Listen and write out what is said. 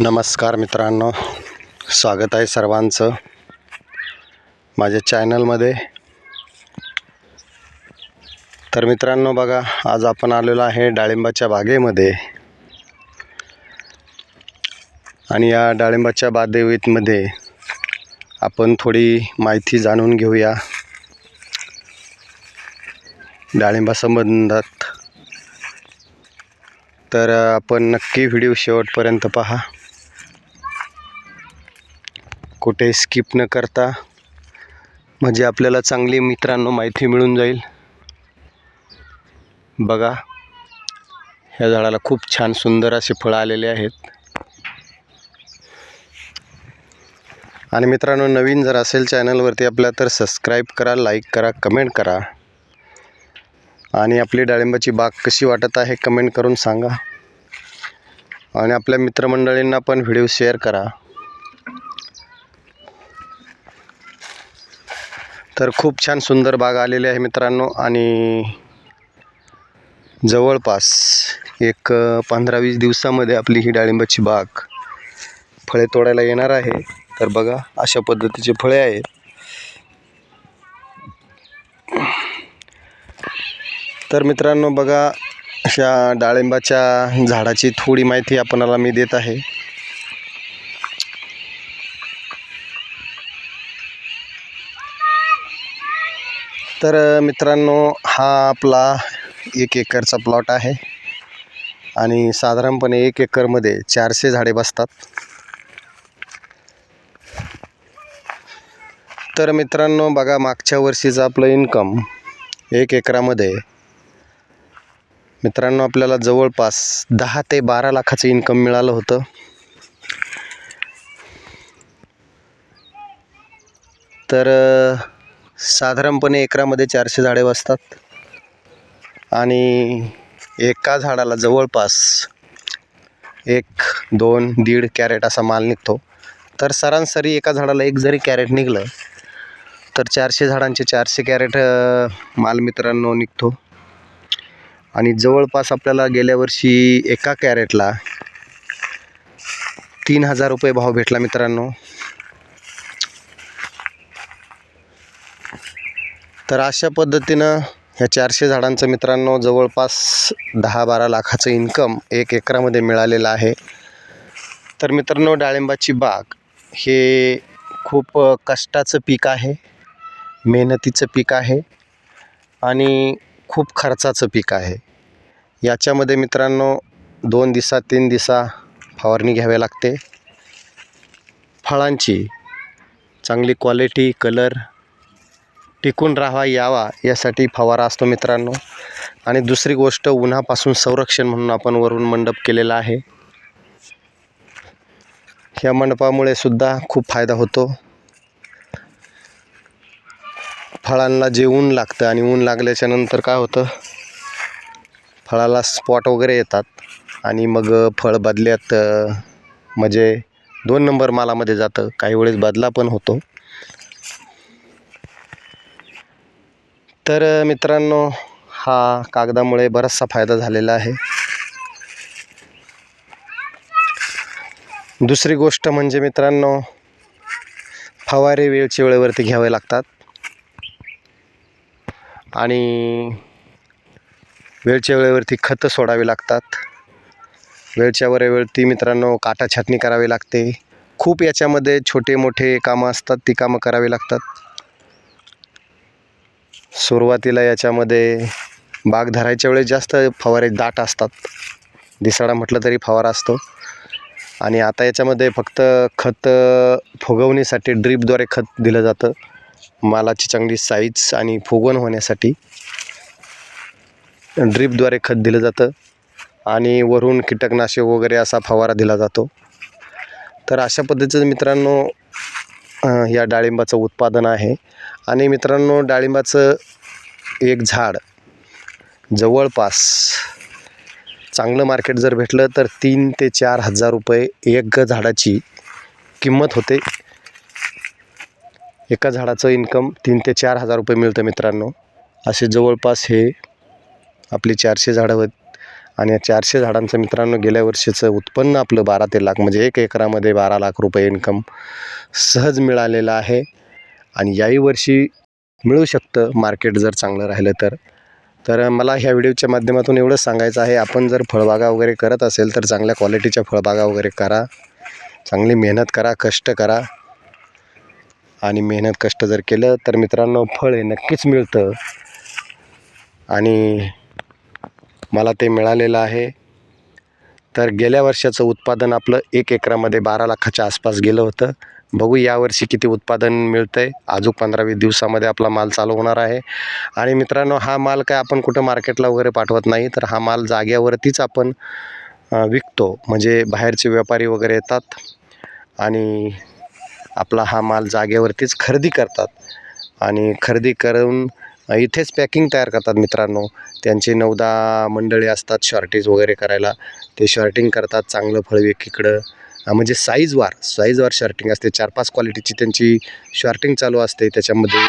नमस्कार मित्रांनो. स्वागत आहे सर्वांचं माझ्या चॅनलमध्ये. तर मित्रांनो बघा आज आपण आलेलो आहे डाळिंबाच्या बागेमध्ये. आणि या डाळिंबाच्या बागेमध्ये आपण थोडी माहिती जाणून घेऊया. डाळिंबासंबंधात. तर आपण नक्की व्हिडिओ शेवटपर्यंत पहा. कुठे स्किप न करता म्हणजे आपल्याला चांगली मित्रांनो माहिती मिळून जाईल. बघा ह्या झाडाला खूप छान सुंदर असे फळं आलेले आहेत. आणि मित्रांनो नवीन जर असेल चॅनलवरती आपल्या तर सबस्क्राईब करा लाईक करा कमेंट करा. आणि आपली डाळिंबाची बाग कशी वाटत आहे कमेंट करून सांगा. आणि आपल्या मित्रमंडळींना पण व्हिडिओ शेअर करा. तर खूप छान सुंदर बाग आलेली आहे मित्रांनो. आणि जवळपास एक पंधरा वीस दिवसामध्ये आपली ही डाळिंबाची बाग फळे तोडायला येणार आहे. तर बघा अशा पद्धतीचे फळे आहेत. तर मित्रांनो बघा अशा डाळिंबाच्या झाडाची थोडी माहिती आपणाला मी देत आहे. तर मित्रांनो हा आपला एक एकरचा प्लॉट आहे आणि साधारणपणे एक एकरमध्ये चारशे झाडे बसतात. तर मित्रांनो बघा मागच्या वर्षीचं आपलं इन्कम एक एकरामध्ये मित्रांनो आपल्याला जवळपास दहा ते बारा लाखाचं इन्कम मिळालं होतं. तर साधारणपणे एकरामध्ये चारशे झाडे बसतात. आणि एका झाडाला जवळपास एक दोन दीड कॅरेट असा माल निघतो. तर सरासरी एका झाडाला एक जरी कॅरेट निघलं तर चारशे झाडांचे चारशे कॅरेट माल मित्रांनो निघतो. आणि जवळपास आपल्याला गेल्या वर्षी एका कॅरेटला तीन हजार रुपये भाव भेटला मित्रांनो. तर अशा पद्धतीनं ह्या चारशे झाडांचं मित्रांनो जवळपास दहा बारा लाखाचं इन्कम एक एकरामध्ये मिळालेलं आहे. तर मित्रांनो डाळिंबाची बाग हे खूप कष्टाचं पीक आहे मेहनतीचं पीक आहे आणि खूप खर्चाचं पीक आहे. याच्यामध्ये मित्रांनो दोन दिसा तीन दिसा फवारणी घ्यावी लागते. फळांची चांगली क्वालिटी कलर टिकून राहावा यावा यासाठी फवारा असतो मित्रांनो. आणि दुसरी गोष्ट उन्हापासून संरक्षण म्हणून आपण वरून मंडप केलेला आहे. ह्या मंडपामुळे सुद्धा खूप फायदा होतो. फळांना जे ऊन लागतं आणि ऊन लागल्याच्या नंतर काय होतं? फळाला स्पॉट वगैरे येतात. आणि मग फळ बदल्यात म्हणजे दोन नंबर मालामध्ये जातं. काही वेळेस बदला पण होतो. तर मित्रांनो हा कागदामुळे बराचसा फायदा झालेला आहे. दुसरी गोष्ट म्हणजे मित्रांनो फवारे वेळच्या वेळेवरती घ्यावे लागतात. आणि वेळच्या वेळेवरती खतं सोडावी लागतात. वेळच्या वेळेवरती मित्रांनो काटा छाटणी करावी लागते. खूप याच्यामध्ये छोटे मोठे कामं असतात ती कामं करावी लागतात. सुरुवातीला याच्यामध्ये बाग धरायच्या वेळेस जास्त फवारे दाट असतात. दिसाडा म्हटलं तरी फवारा असतो. आणि आता याच्यामध्ये फक्त खत फुगवणीसाठी ड्रीपद्वारे खत दिलं जातं. मालाची चांगली साईज आणि फुगवण होण्यासाठी ड्रीपद्वारे खत दिलं जातं. आणि वरून कीटकनाशक वगैरे असा फवारा दिला जातो. तर अशा पद्धतीचं मित्रांनो या डाळिंबाचं उत्पादन आहे. आणि मित्रांनो डाळिंबाचं एक झाड जवळपास चांगलं मार्केट जर भेटलं तर तीन ते चार हजार रुपये एक झाडाची किंमत होते. एका झाडाचं इन्कम तीन ते चार हजार रुपये मिळतं मित्रांनो. असे जवळपास हे आपली चारशे झाडं आहेत आणि या चारशे झाडांचं मित्रांनो गेल्या वर्षीचं उत्पन्न आपलं बारा ते लाख म्हणजे एक एकरामध्ये बारा लाख रुपये इन्कम सहज मिळालेलं आहे. आणि याही वर्षी मिळू शकतं मार्केट जर चांगलं राहिलं तर. तर मला ह्या व्हिडिओच्या माध्यमातून एवढंच सांगायचं आहे आपण जर फळबागा वगैरे करत असेल तर चांगल्या क्वालिटीच्या फळबागा वगैरे करा. चांगली मेहनत करा कष्ट करा. आणि मेहनत कष्ट जर केलं तर मित्रांनो फळ हे नक्कीच मिळतं. आणि मला ते मिळालेलं आहे. तर गेल्या वर्षाचं उत्पादन आपलं एक एकरामध्ये बारा लाखाच्या आसपास गेलं होतं. बघू यावर्षी किती उत्पादन मिळतं आहे अजून पंधरा वीस दिवसामध्ये आपला माल चालू होणार आहे. आणि मित्रांनो हा माल काय आपण कुठं मार्केटला वगैरे पाठवत नाही तर हा माल जाग्यावरतीच आपण विकतो. म्हणजे बाहेरचे व्यापारी वगैरे येतात आणि आपला हा माल जागेवरतीच खरेदी करतात. आणि खरेदी करून इथेच पॅकिंग तयार करतात मित्रांनो. त्यांचे नऊदा मंडळी असतात शॉर्टेज वगैरे करायला. ते शॉर्टिंग करतात चांगलं फळ एकीकडं. म्हणजे साईजवार साईजवार शॉर्टिंग असते. चार पाच क्वालिटीची त्यांची शॉर्टिंग चालू असते. त्याच्यामध्ये